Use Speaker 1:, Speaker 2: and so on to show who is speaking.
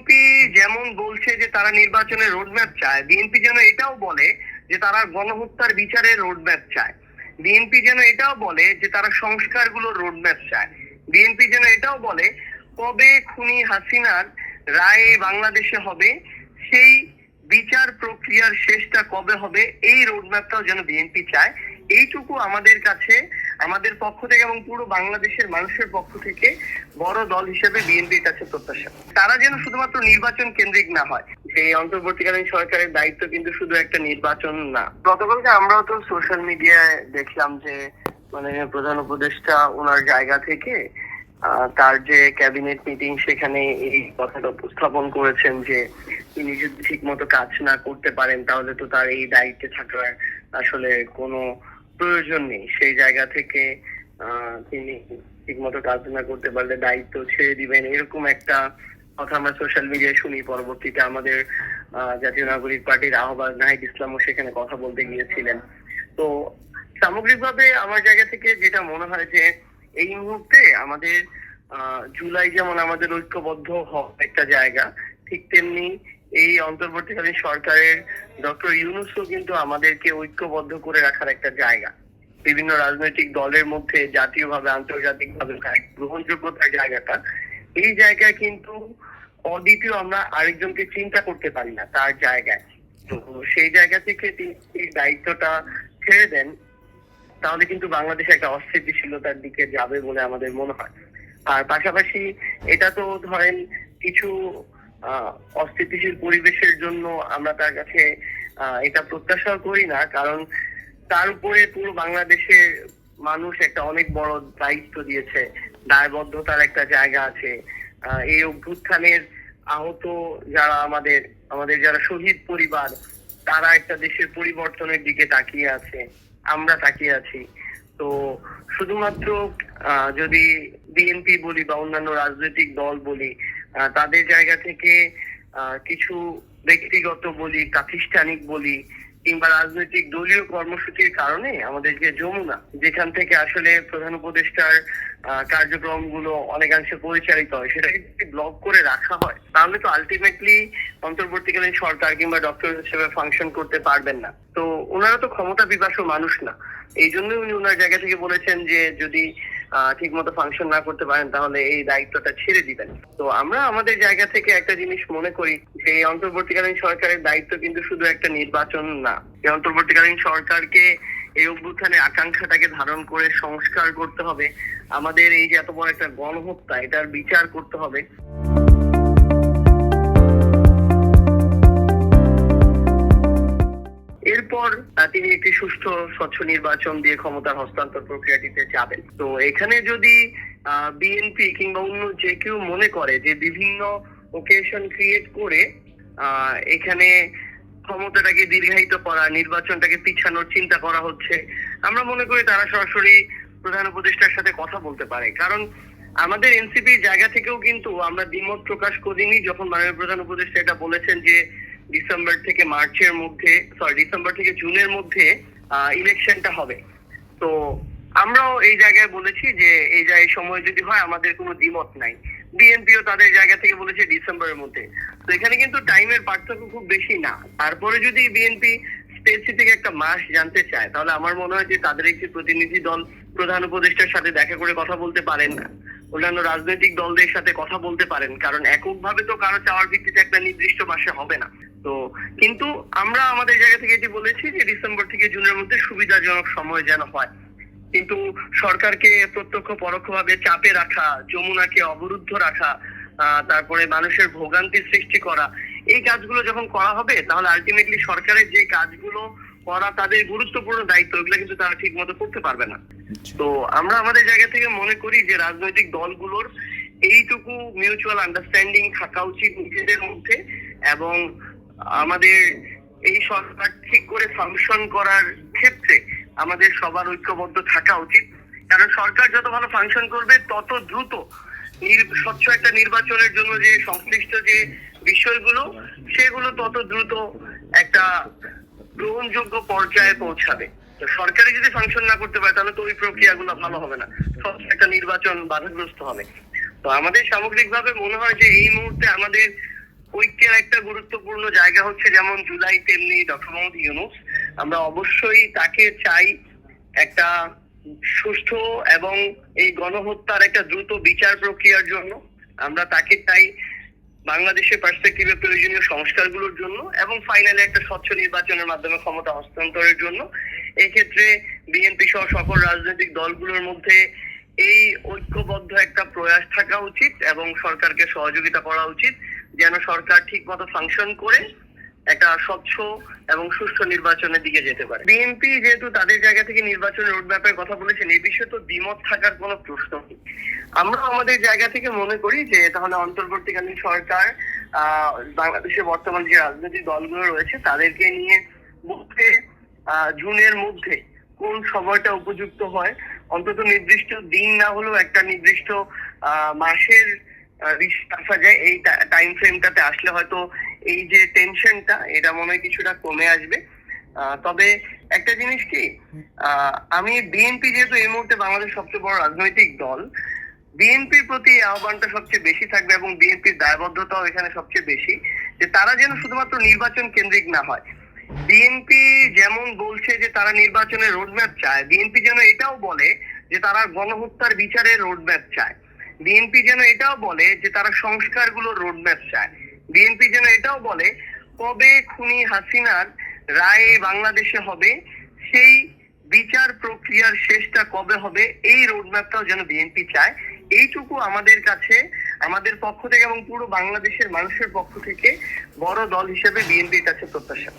Speaker 1: BNP যেমন বলছে যে তারা নির্বাচনের রোডম্যাপ চায় বিএনপি যেন এটাও বলে যে তারা গণহত্যার বিচারের রোডম্যাপ চায়। বিএনপি যেন এটাও বলে যে তারা সংস্কারগুলোর রোডম্যাপ চায়। বিএনপি যেন এটাও বলে কবে খুনি হাসিনার রায় বাংলাদেশে হবে, সেই বিচার প্রক্রিয়ার শেষটা কবে হবে, এই রোডম্যাপটাও যেন বিএনপি চায়। এইটুকু আমাদের কাছে আমাদের পক্ষ থেকে এবং পুরো বাংলাদেশের মানুষের পক্ষ থেকে বড় দল হিসেবে বিএনপির কাছে প্রত্যাশা। তারা যেন শুধুমাত্র নির্বাচন কেন্দ্রিক না হয়। যে অন্তর্বর্তীকালীন সরকারের দায়িত্ব কিন্তু শুধু একটা নির্বাচন না। গতকালকে আমরাও তো সোশ্যাল মিডিয়ায় দেখলাম যে মানে প্রধান উপদেষ্টা ওনার জায়গা থেকে তার যে ক্যাবিনেট মিটিং সেখানে এই কথাটা উপস্থাপন করেছেন যে তিনি যদি ঠিক মতো কাজ না করতে পারেন, তাহলে তো তার এই দায়িত্বে থাকার আসলে কোনো প্রয়োজন নেই। সেই জায়গা থেকে তিনি ঠিক মতো কাজ না করতে পারলে দায়িত্ব ছেড়ে দিবেন। এরকম একটা কথা আমরা সোশ্যাল মিডিয়ায় শুনি। পরবর্তীতে আমাদের জাতীয় নাগরিক পার্টির আহ্বায়ক নাহিদ ইসলামও সেখানে কথা বলতে গিয়েছিলেন। তো, সামগ্রিকভাবে আমার জায়গা থেকে যেটা মনে হয় যে, এই মুহূর্তে আমাদের জুলাই যেমন আমাদের ঐক্যবদ্ধ একটা জায়গা, ঠিক তেমনি এই অন্তর্বর্তীকালীন সরকারের ডক্টর ইউনুসও কিন্তু আমাদেরকে ঐক্যবদ্ধ করে রাখার একটা জায়গা। বিভিন্ন রাজনৈতিক দলের মধ্যে জাতীয়ভাবে, আন্তর্জাতিকভাবে তার গ্রহণযোগ্যতার জায়গাটা। এই জায়গায় কিন্তু অদ্বিতীয় আমরা আরেকজনকে চিন্তা করতে পারি না তার জায়গায়। তো সেই জায়গা থেকে তিনি দায়িত্বটা ছেড়ে দেন, তাহলে কিন্তু বাংলাদেশ একটা অস্থিতিশীলতার দিকে যাবে বলে আমাদের মনে হয়। আর পাশাপাশি এটা তো ধরেন কিছু অস্থিতিশীল পরিবেশের জন্য আমরা তার কাছে এটা প্রত্যাশা করি না, কারণ তার উপরে পুরো বাংলাদেশের মানুষ একটা অনেক বড় দায়িত্ব দিয়েছে। দায়বদ্ধতার একটা জায়গা আছে। এই অভ্যুত্থানের আহত যারা আমাদের আমাদের যারা শহীদ পরিবার, তারা একটা দেশের পরিবর্তনের দিকে তাকিয়ে আছে। আমরা তাকিয়ে আছি। তো শুধুমাত্র যদি বিএনপি বলি বা অন্যান্য রাজনৈতিক দল বলি তাদের জায়গা থেকে কিছু ব্যক্তিগত বলি প্রাতিষ্ঠানিক বলি কিংবা রাজনৈতিক দলীয় কর্মসূচির কারণে আমাদের যে যমুনা যেখান থেকে আসলে প্রধান উপদেষ্টার আহ, কার্যক্রমগুলো অনেকাংশে পরিচালিত হয় সেটাকে যদি ব্লক করে রাখা হয় তাহলে তো আলটিমেটলি অন্তর্বর্তীকালীন সরকার কিংবা ডক্টর হিসেবে ফাংশন করতে পারবেন না। তো ওনারা তো ক্ষমতা বিপাসু মানুষ না। এই জন্যই উনি ওনার জায়গা থেকে বলেছেন যে যদি ঠিক মতো ফাংশন না করতে পারেন, তাহলে এই দায়িত্বটা ছেড়ে দিবেন। তো আমরা আমাদের জায়গা থেকে একটা জিনিস মনে করি যে, এই অন্তর্বর্তীকালীন সরকারের দায়িত্ব কিন্তু শুধু একটা নির্বাচন না। এই অন্তর্বর্তীকালীন সরকারকে এই অভ্যুত্থানের আকাঙ্ক্ষাটাকে ধারণ করে সংস্কার করতে হবে। আমাদের এই যে এত বড় একটা গণহত্যা, এটার বিচার করতে হবে। এরপর তিনি একটি সুষ্ঠু, স্বচ্ছ নির্বাচন দিয়ে ক্ষমতার হস্তান্তর প্রক্রিয়াটিতে যাবেন। তো এখানে যদি বিএনপি কিংবা অন্য যে কেউ মনে করে যে বিভিন্ন ওকেশন ক্রিয়েট করে এখানে ক্ষমতাটাকে দীর্ঘায়িত করা, নির্বাচনটাকে পিছানোর চিন্তা করা হচ্ছে, আমরা মনে করি তারা সরাসরি প্রধান উপদেষ্টার সাথে কথা বলতে পারে। কারণ আমাদের এনসিপির জায়গা থেকেও কিন্তু আমরা দ্বিমত প্রকাশ করিনি যখন মাননীয় প্রধান উপদেষ্টা এটা বলেছেন যে ডিসেম্বর থেকে মার্চের মধ্যে সরি ডিসেম্বর থেকে জুনের মধ্যে ইলেকশনটা হবে। তো আমরাও এই জায়গায় বলেছি যে এই যে সময় যদি হয়, আমাদের কোনো দ্বিমত নাই। বিএনপিও তাদের জায়গা থেকে বলেছে ডিসেম্বরের মধ্যে। তো এখানে কিন্তু টাইমের পার্থক্য খুব বেশি না। তারপরে যদি বিএনপি স্পেসিফিক একটা মাস জানতে চায়, তাহলে আমার মনে হয় যে তাদের একটি প্রতিনিধি দল প্রধান উপদেষ্টার সাথে দেখা করে কথা বলতে পারেন না। অন্যান্য রাজনৈতিক দলদের সাথে কথা বলতে পারেন, কারণ এককভাবে তো কারও চাওয়ার ভিত্তিতে একটা নির্দিষ্ট মাসে হবে না। তো, কিন্তু আমরা আমাদের জায়গা থেকে এটি বলেছি যে ডিসেম্বর থেকে জুনের মধ্যে সুবিধাজনক সময় যেন হয়। কিন্তু সরকারকে প্রত্যক্ষ পরোক্ষভাবে চাপে রাখা, যমুনাকে অবরুদ্ধ রাখা তারপরে মানুষের ভোগান্তি সৃষ্টি করা এই কাজগুলো যখন করা হবে তাহলে আলটিমেটলি সরকারের যে কাজগুলো করা তাদের গুরুত্বপূর্ণ দায়িত্ব এগুলো কিন্তু তারা ঠিক মতো করতে পারবে না। তো আমরা আমাদের জায়গা থেকে মনে করি যে রাজনৈতিক দলগুলোর এইটুকু মিউচুয়াল আন্ডারস্ট্যান্ডিং থাকা উচিত নিজেদের মধ্যে এবং আমাদের এই সরকার ঠিক করে ফাংশন করার ক্ষেত্রে আমাদের সবার ঐক্যবদ্ধ থাকা উচিত। কারণ সরকার যত ভালো ফাংশন করবে তত দ্রুত স্বচ্ছ একটা নির্বাচনের জন্য যে সংশ্লিষ্ট যে বিষয়গুলো, সেগুলো তত দ্রুত একটা গ্রহণযোগ্য পর্যায়ে পৌঁছাবে। তো সরকারি যদি ফাংশন না করতে পারে, তাহলে তো ওই প্রক্রিয়াগুলো ভালো হবে না। একটা নির্বাচন বাধাগ্রস্ত হবে। তো আমাদের সামগ্রিকভাবে মনে হয় যে এই মুহূর্তে আমাদের ঐক্যের একটা গুরুত্বপূর্ণ জায়গা হচ্ছে যেমন জুলাই তেমনি ডক্টর মোহাম্মদ ইউনুস। আমরা অবশ্যই তাকে চাই একটা সুষ্ঠু এবং এই গণহত্যার একটা দ্রুত বিচার প্রক্রিয়ার জন্য। আমরা তাকে চাই বাংলাদেশের পার্সপেক্টিভে প্রয়োজনীয় সংস্কারগুলোর জন্য এবং ফাইনালে একটা স্বচ্ছ নির্বাচনের মাধ্যমে ক্ষমতা হস্তান্তরের জন্য, এক্ষেত্রে বিএনপি সহ সকল রাজনৈতিক দলগুলোর মধ্যে এই ঐক্যবদ্ধ একটা প্রয়াস থাকা উচিত এবং সরকারকে সহযোগিতা করা উচিত, যেন সরকার ঠিক মতো ফাংশন করে একটা স্বচ্ছ এবং সুষ্ঠু নির্বাচনের দিকে যেতে পারে। বিএনপি যেহেতু তাদের জায়গা থেকে নির্বাচনের রোডম্যাপের কথা বলেছেন এই বিষয়ে তো দ্বিমত থাকার কোনো প্রশ্ন নেই। আমরা আমাদের জায়গা থেকে মনে করি যে, তাহলে অন্তর্বর্তীকালীন সরকার বাংলাদেশের বর্তমান যে রাজনৈতিক দলগুলো রয়েছে, তাদেরকে নিয়ে মধ্যে জুনের মধ্যে কোন সময়টা উপযুক্ত হয়, অন্তত নির্দিষ্ট দিন না হলেও একটা নির্দিষ্ট মাসের আসা যায়। এই টাইম ফ্রেমটাতে আসলে হয়তো এই যে টেনশনটা এটা মনে হয় কিছুটা কমে আসবে। তবে একটা জিনিস কি আমি বিএনপি যেহেতু এই মুহূর্তে বাংলাদেশ সবচেয়ে বড় রাজনৈতিক দল বিএনপির প্রতি আহ্বানটা সবচেয়ে বেশি থাকবে এবং বিএনপির দায়বদ্ধতাও এখানে সবচেয়ে বেশি, যে তারা যেন শুধুমাত্র নির্বাচন কেন্দ্রিক না হয়। বিএনপি যেমন বলছে যে তারা নির্বাচনের রোডম্যাপ চায় বিএনপি যেন এটাও বলে যে তারা গণহত্যার বিচারের রোডম্যাপ চায়। বিএনপি যেন এটাও বলে যে তারা সংস্কারগুলোর রোডম্যাপ চায়। বিএনপি যেন এটাও বলে, কবে খুনি হাসিনার রায় বাংলাদেশে হবে, সেই বিচার প্রক্রিয়ার শেষটা কবে হবে, এই রোডম্যাপটাও যেন বিএনপি চায়, এইটুকু আমাদের কাছে, আমাদের পক্ষ থেকে এবং পুরো বাংলাদেশের মানুষের পক্ষ থেকে বড় দল হিসেবে বিএনপির কাছে প্রত্যাশা।